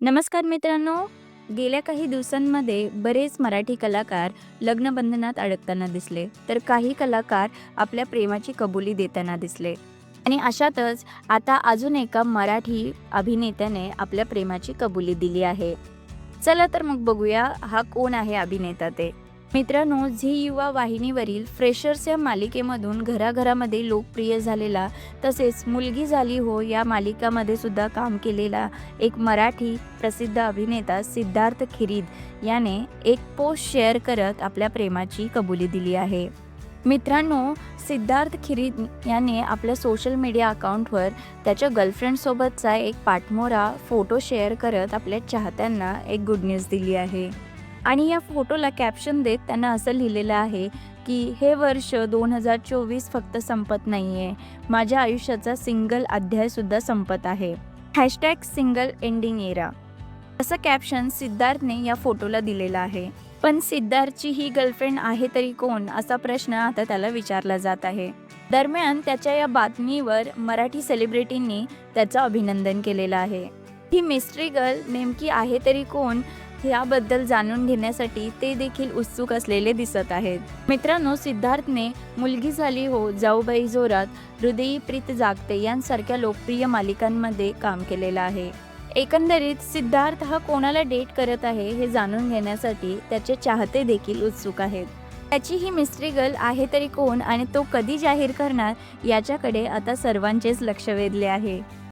नमस्कार मित्रांनो. गेल्या काही दिवसांमध्ये बरेच मराठी कलाकार लग्नबंधनात अडकताना दिसले तर काही कलाकार आपल्या प्रेमाची कबुली देताना दिसले. आणि अशातच आता अजून एका मराठी अभिनेत्याने आपल्या प्रेमाची कबुली दिली आहे. चला तर मग बघूया हा कोण आहे अभिनेता ते. मित्रांनो झी युवा वाहिनीवरील फ्रेशर्स या मालिकेमधून घराघरामध्ये लोकप्रिय झालेला तसेच मुलगी झाली हो या मालिकामध्ये सुद्धा काम केलेला एक मराठी प्रसिद्ध अभिनेता सिद्धार्थ खिरीद. याने एक पोस्ट शेअर करत आपल्या प्रेमाची कबुली दिली आहे. मित्रांनो सिद्धार्थ खिरीद याने आपल्या सोशल मीडिया अकाउंटवर त्याच्या गर्लफ्रेंडसोबतचा एक पाठमोरा फोटो शेअर करत आपल्या चाहत्यांना एक गुड न्यूज दिली आहे. आणि या फोटोला कॅप्शन देत त्यांना असं लिहिलेलं आहे की हे वर्ष दोन हजार चोवीस फक्त संपत नाही आहे माझ्या आयुष्याचा सिंगल अध्यायसुद्धा संपत आहे. हॅशटॅग सिंगल एंडिंग एरा असं कॅप्शन सिद्धार्थने या फोटोला दिलेलं आहे. पण सिद्धार्थची ही गर्लफ्रेंड आहे तरी कोण? असा प्रश्न आता त्याला विचारला जात आहे. दरम्यान त्याच्या या बातमीवर मराठी सेलिब्रिटींनी त्याचं अभिनंदन केलेलं आहे. ही मिस्ट्री गर्ल नेमकी आहे तरी कोण? याबद्दल जाणून घेण्यासाठी ते देखील उत्सुक असलेले दिसत आहेत. मित्रांनो सिद्धार्थने मुलगी झाली हो जाऊबाई जोरात हृदयी प्रीत जागते यांसारख्या लोकप्रिय मालिकांमध्ये काम केलेलं आहे. एकंदरीत सिद्धार्थ हा कोणाला डेट करत आहे हे जाणून घेण्यासाठी त्याचे चाहते देखील उत्सुक आहेत. त्याची ही मिस्ट्री गर्ल आहे तरी कोण आणि तो कधी जाहीर करणार याच्याकडे आता सर्वांचेच लक्ष वेधले आहे.